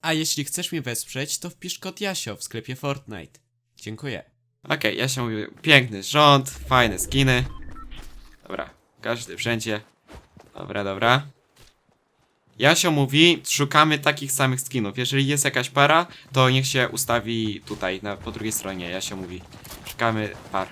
A jeśli chcesz mnie wesprzeć, to wpisz kod Jasio w sklepie Fortnite. Dziękuję. Okej, Jasio mówi, piękny rząd, fajne skiny. Dobra, każdy wszędzie. Dobra, dobra. Jasio mówi, szukamy takich samych skinów. Jeżeli jest jakaś para, to niech się ustawi tutaj, na, po drugiej stronie. Jasio mówi, szukamy par.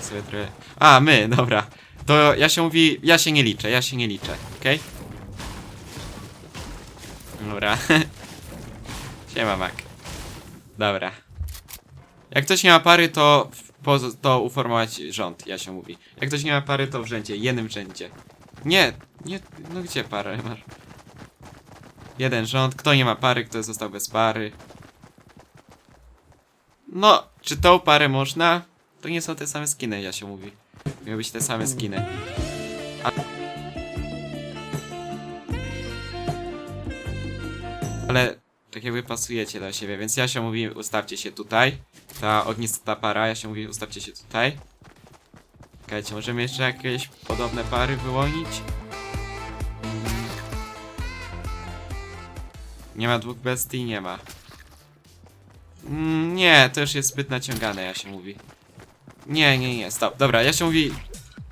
Sobie trochę... A, my, dobra. To Jasio mówi, ja się nie liczę, ja się nie liczę, okej? Dobra. Siema, Mac. Dobra. Jak ktoś nie ma pary, to, to uformować rząd, ja się mówi. Jak ktoś nie ma pary, to w rzędzie, jednym rzędzie. Nie, nie, no gdzie parę masz? Jeden rząd, kto nie ma pary, kto został bez pary. No, czy tą parę można? To nie są te same skiny, ja się mówi. Miały być te same skiny. Ale tak jakby pasujecie do siebie, więc ja się mówi, ustawcie się tutaj. Ta ognista para, ja się mówi, ustawcie się tutaj. Czekajcie, możemy jeszcze jakieś podobne pary wyłonić? Nie ma dwóch bestii? Nie ma. Mm, nie, to już jest zbyt naciągane, ja się mówi. Nie, nie, nie, stop. Dobra, ja się mówi,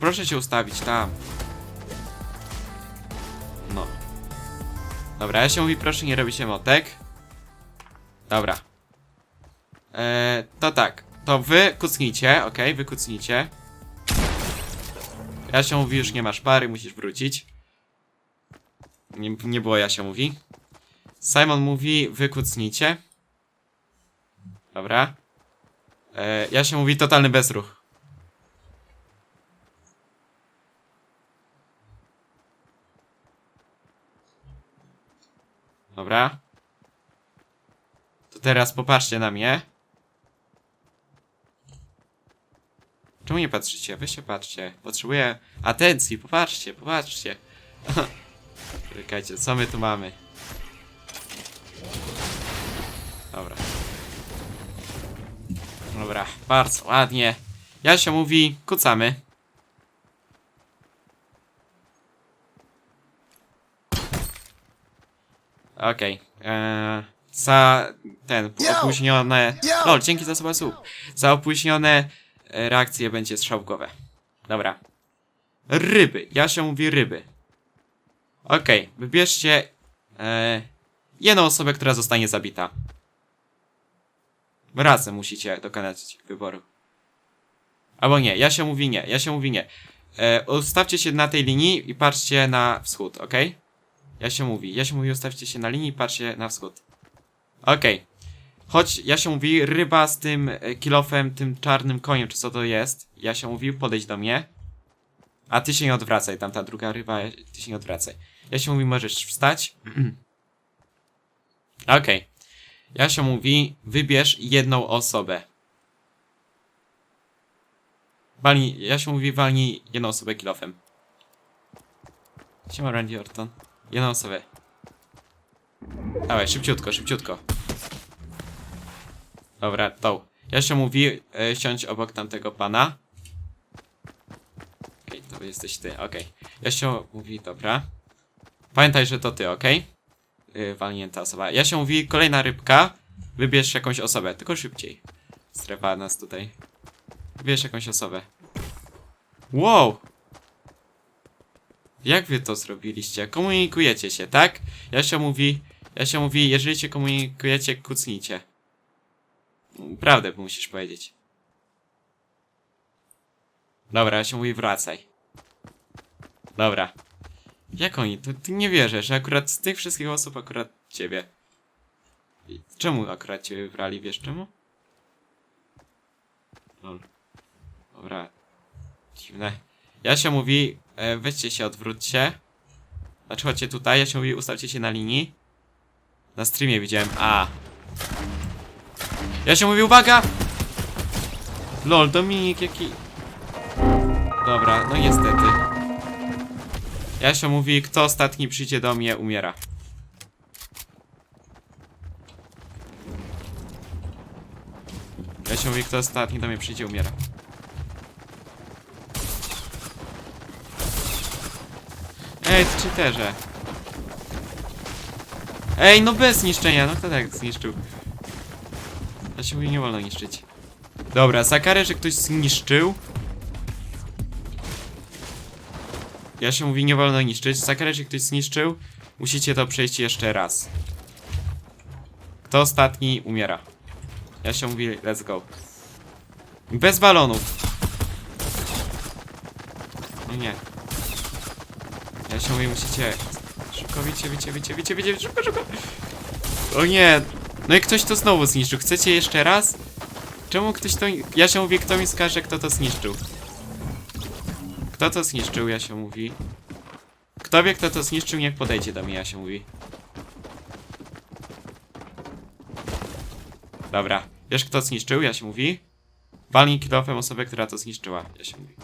proszę się ustawić tam. Dobra, ja się mówi, proszę nie robić emotek. Dobra. Eee, to tak. To wy kucnijcie, okej, wy kucnijcie. Ja się mówi, już nie masz pary, musisz wrócić. Nie, nie było ja się mówi. Simon mówi, wy kucnijcie. Dobra. Eee, ja się mówi, totalny bezruch. Dobra. To teraz popatrzcie na mnie. Czemu nie patrzycie? Wy się patrzcie. Potrzebuję atencji. Popatrzcie, popatrzcie. Czekajcie, co my tu mamy? Dobra. Dobra, bardzo ładnie. Ja się mówi, kucamy. Okej. Eee, za ten opóźnione. Lol, dzięki za słowa słów. Za opóźnione e, reakcje będzie strzałkowe. Dobra. Ryby. Ja się mówi ryby. Okej, wybierzcie e, jedną osobę, która zostanie zabita. Razem musicie dokonać wyboru. Albo nie, ja się mówi nie, ja się mówi nie. E, ustawcie się na tej linii i patrzcie na wschód, okej? Ja się mówi, ja się mówi, ustawcie się na linii patrzcie na wschód. Okej. Choć ja się mówi, ryba z tym e, kilofem, tym czarnym koniem, czy co to jest. Ja się mówi, podejdź do mnie. A ty się nie odwracaj, tam ta druga ryba, ty się nie odwracaj. Ja się mówi, możesz wstać. Okej. Ja się mówi, wybierz jedną osobę. Walnij, ja się mówi, walnij jedną osobę kilofem. Siema Randy Orton. Jedną osobę. Dawaj, szybciutko, szybciutko. Dobra. Ja się mówi, e, siądź obok tamtego pana. Okej, to jesteś ty, okej. Ja się mówi, dobra. Pamiętaj, że to ty, okej? Yy, walnięta osoba. Ja się mówi, kolejna rybka. Wybierz jakąś osobę, tylko szybciej. Strefa nas tutaj. Wybierz jakąś osobę. Wow! Jak wy to zrobiliście? Komunikujecie się, tak? Ja się mówi, ja się mówi, jeżeli się komunikujecie, kucnijcie. Prawdę musisz powiedzieć. Dobra, ja się mówi, wracaj. Dobra. Jak oni? To ty nie wierzę, że akurat z tych wszystkich osób akurat ciebie. Czemu akurat ciebie wybrali, wiesz czemu? Lol. Dobra. Dziwne. Ja się mówi, e, weźcie się, odwróćcie. Znaczy chodźcie tutaj, ja się mówi, ustawcie się na linii. Na streamie widziałem, a. Ja się mówi, uwaga! Lol, Dominik, jaki... Dobra, no niestety. Ja się mówi, kto ostatni przyjdzie do mnie, umiera. Ja się mówi, kto ostatni do mnie przyjdzie, umiera. Cheaterze. Ej, no bez niszczenia, no kto tak zniszczył? Ja się nie wolno niszczyć. Dobra, za karę, że ktoś zniszczył. Ja się mówi, nie wolno niszczyć. Za karę, że ktoś zniszczył, musicie to przejść jeszcze raz. Kto ostatni umiera. Ja się mówi, let's go. Bez balonów. No nie. Ja się mówię, musicie... Szybko, wiecie, wiecie, wiecie, wiecie, wiecie, szybko, szybko. O nie. No i ktoś to znowu zniszczył. Chcecie jeszcze raz? Czemu ktoś to... Ja się mówię, kto mi skaże, kto to zniszczył. Kto to zniszczył, ja się mówi. Kto wie, kto to zniszczył, niech podejdzie do mnie, ja się mówi. Dobra. Wiesz, kto zniszczył, ja się mówi. Walnij kilofem osobę, która to zniszczyła, ja się mówi.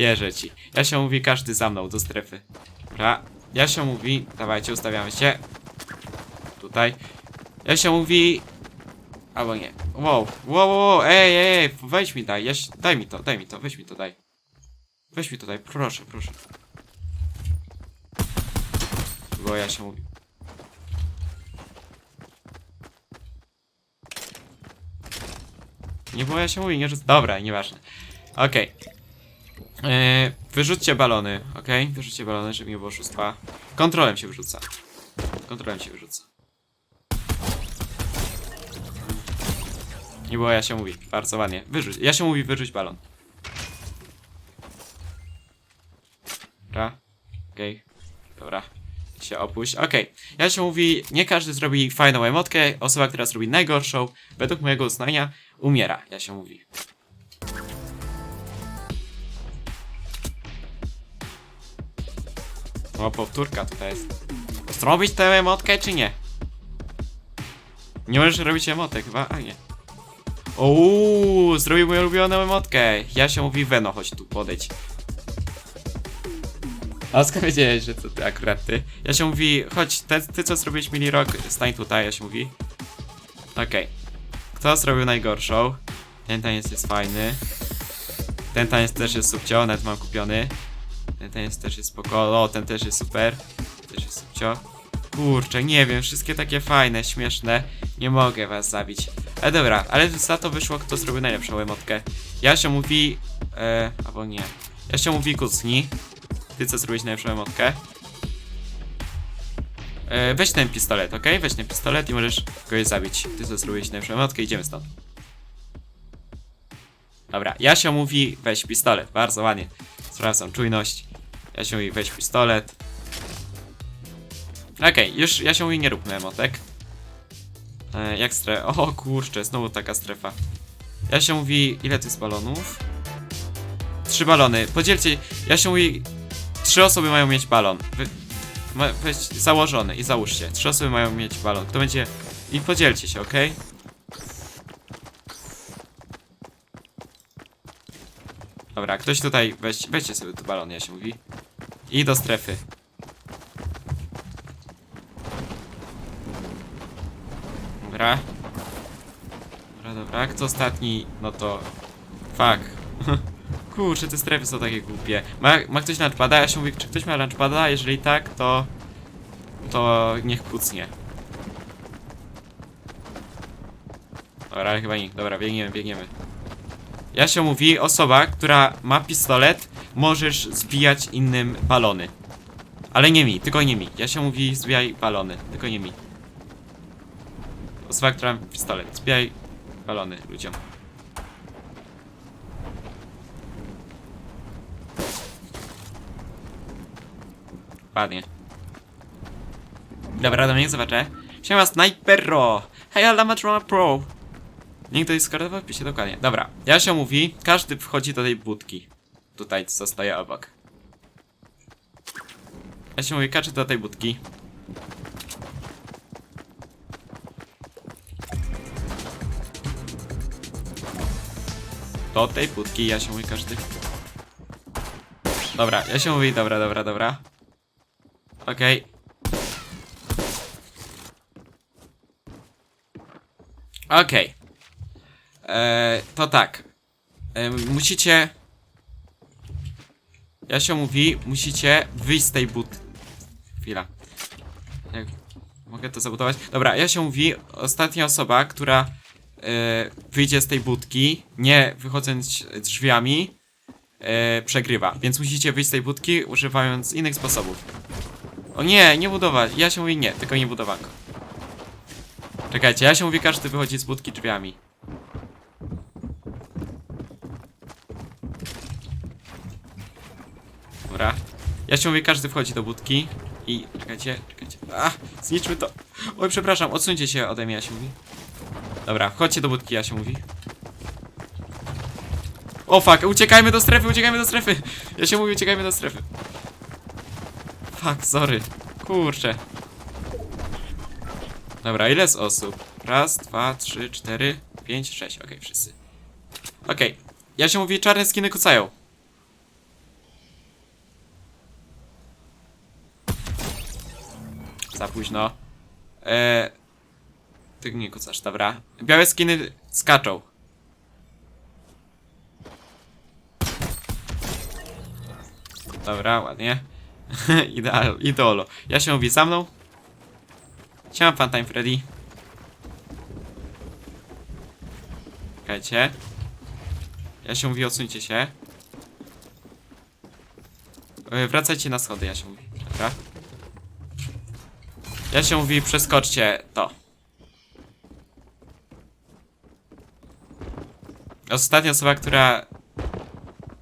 Wierzę ci. Ja się mówi, każdy za mną do strefy. Dobra. Ja się mówi, dawajcie, ustawiamy się. Tutaj. Ja się mówi. Albo nie. Wow, wow, wow, ej, ej, ej, weź mi daj, ja się, daj mi to, daj mi to, weź mi to, daj. Weź mi to daj, proszę, proszę. Bo ja się mówi. Nie było ja się mówi, nie rzuc... Dobra, nieważne. Okej. Eee, wyrzućcie balony, okej? Wyrzućcie balony, żeby nie było oszustwa. Kontrolem się wyrzuca. Kontrolem się wyrzuca. Nie było ja się mówi. Bardzo ładnie. Wyrzuć. Ja się mówi wyrzuć balon. Dobra. Okej. Dobra. Się opuść. Okej. Ja się mówi, nie każdy zrobi fajną emotkę. Osoba, która zrobi najgorszą, według mojego uznania, umiera. Ja się mówi. O, powtórka tutaj jest. Zrobić tę emotkę, czy nie? Nie możesz robić emotek, chyba? A nie. Uuu, zrobił moją ulubioną emotkę. Ja się mówi Veno, chodź tu, podejdź. A skąd wiedziałeś, że to ty, akurat ty? Ja się mówi, chodź, ty, ty co zrobiłeś mini rock, stań tutaj, ja się mówi. Okej. Kto zrobił najgorszą? Ten taniec jest fajny. Ten taniec też jest subcio, nawet mam kupiony. Ten taniec też jest spoko, o, ten też jest super. Też jest subcio. Kurczę, nie wiem, wszystkie takie fajne, śmieszne. Nie mogę was zabić. Ale dobra, ale za to wyszło, kto zrobił najlepszą emotkę. Ja się mówi... E, albo nie. Ja się mówi kucni. Ty co zrobiłeś najlepszą emotkę? E, weź ten pistolet, ok? Weź ten pistolet i możesz kogoś zabić. Ty co zrobiłeś najlepszą emotkę, idziemy stąd. Dobra, ja się mówi weź pistolet, bardzo ładnie. Sprawdzam czujność. Ja się mówi weź pistolet. Okej, już ja się mówi nie róbmy emotek. E, jak strefa? O kurczę, znowu taka strefa. Ja się mówi, ile tu jest balonów? Trzy balony. Podzielcie, ja się mówi, trzy osoby mają mieć balon. Wy, ma, weź założony i załóżcie. Trzy osoby mają mieć balon. Kto będzie... I podzielcie się, ok? Dobra, ktoś tutaj, weź, weźcie sobie tu balon, ja się mówi. I do strefy. Dobra. Dobra, dobra. Kto ostatni? No to... Fuck. Kurczę, te strefy są takie głupie. Ma, ma ktoś lunchpada? Ja się mówię, czy ktoś ma lunchpada? Jeżeli tak, to... To niech kucnie. Dobra, ale chyba nie. Dobra, biegniemy, biegniemy. Ja się mówi, osoba, która ma pistolet, możesz zbijać innym balony. Ale nie mi, tylko nie mi. Ja się mówi, zbijaj balony, tylko nie mi. Osoba, która ma pistolet. Zbijaj balony ludziom. Ładnie. Dobra, do mnie zobaczę. Siema Snipero! Hej, Alamatrona Pro! To jest skartował w pisie dokładnie. Dobra, ja się mówi, każdy wchodzi do tej budki. Tutaj, co stoi obok. Ja się mówi, każdy do tej budki. Do tej budki, ja się mówi, każdy. Dobra, ja się mówi, dobra, dobra, dobra. Okej. Okej. Eee, to tak. Eee, musicie... Jasio mówi, musicie wyjść z tej but... Chwila. Jak... Mogę to zabudować? Dobra, Jasio mówi, ostatnia osoba, która e, wyjdzie z tej budki, nie wychodząc drzwiami, e, przegrywa. Więc musicie wyjść z tej budki, używając innych sposobów. O nie, nie budować. Jasio mówi nie, tylko nie budowanko. Czekajcie, Jasio mówi, każdy wychodzi z budki drzwiami. Dobra. Ja się mówię, każdy wchodzi do budki i... Czekajcie, czekajcie. A, zniszczmy to. Oj, przepraszam, odsuńcie się ode mnie, ja się mówi. Dobra, wchodźcie do budki, ja się mówi. O fuck, uciekajmy do strefy, uciekajmy do strefy. Ja się mówi, uciekajmy do strefy. Fuck, sorry. Kurczę. Dobra, ile z osób? Raz, dwa, trzy, cztery, pięć, sześć. Okej, wszyscy. Okej. Ja się mówi, czarne skiny kucają. Za późno. Eee, ty nie kucasz, dobra. Białe skiny skaczą. Dobra, ładnie. Ideal, idolo. Ja się mówi za mną. Siema, Funtime Freddy. Czekajcie. Ja się mówi, odsuńcie się. E, Wracajcie na schody, ja się mówi. Dobra. Ja się mówi, przeskoczcie to. Ostatnia osoba, która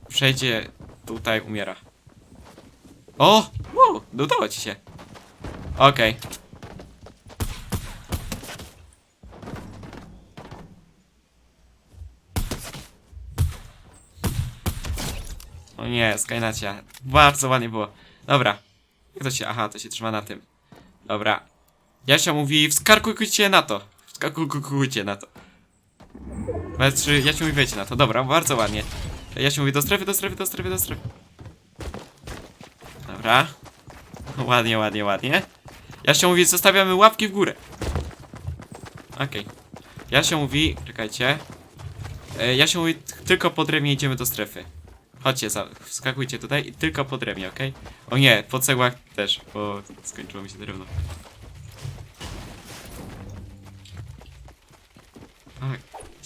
przejdzie tutaj, umiera. O! Wow, udało ci się. Okej. O nie, Skynacia. Bardzo ładnie było. Dobra. Jak to się... Aha, to się trzyma na tym. Dobra. Jasia mówi, wskarkujcie na to. Wskakujcie na to. Metrzy, Jasia mówi, wejdźcie na to. Dobra, bardzo ładnie. Jasia mówi, do strefy, do strefy, do strefy, do strefy. Dobra. Ładnie, ładnie, ładnie. Jasia mówi, zostawiamy łapki w górę. Okej. Jasia mówi, czekajcie. E, Jasia mówi, tylko po drewnie idziemy do strefy. Chodźcie, za, wskakujcie tutaj i tylko po drewnie, okej? O nie, po cegłach też, bo skończyło mi się drewno. Tak,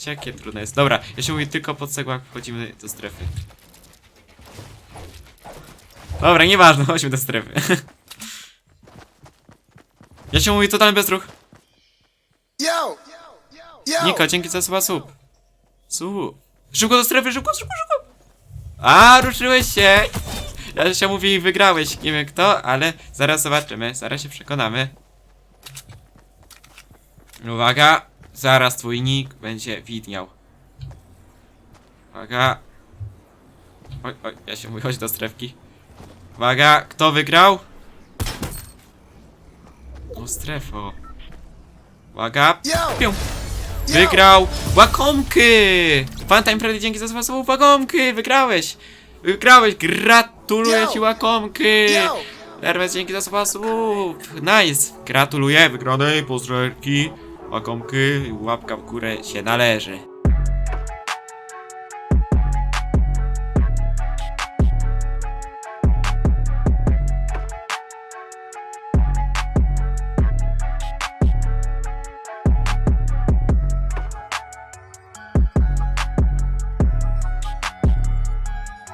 jakie trudne jest. Dobra, ja się mówię, tylko po cegłach wchodzimy do strefy. Dobra, nieważne, chodźmy do strefy. ja się mówię, totalny bezruch. Yo! Niko, dzięki za słowa sub. Sub. Szybko do strefy, szybko, szybko, szybko. A, ruszyłeś się. Ja się mówi, wygrałeś. Nie wiem kto, ale zaraz zobaczymy. Zaraz się przekonamy. Uwaga. Zaraz twój nick będzie widniał. Uwaga. Oj, oj, ja się chodź do strefki. Uwaga, kto wygrał? O, strefo. Uwaga. Wygrał łakomky! Funtime Freddy, dzięki za sposób łakomky! Wygrałeś! Wygrałeś! Gratuluję ci łakomky! Yo! Nerwes, dzięki za sposób! Nice! Gratuluję wygranej, pozdrowki, łakomky, łapka w górę się należy.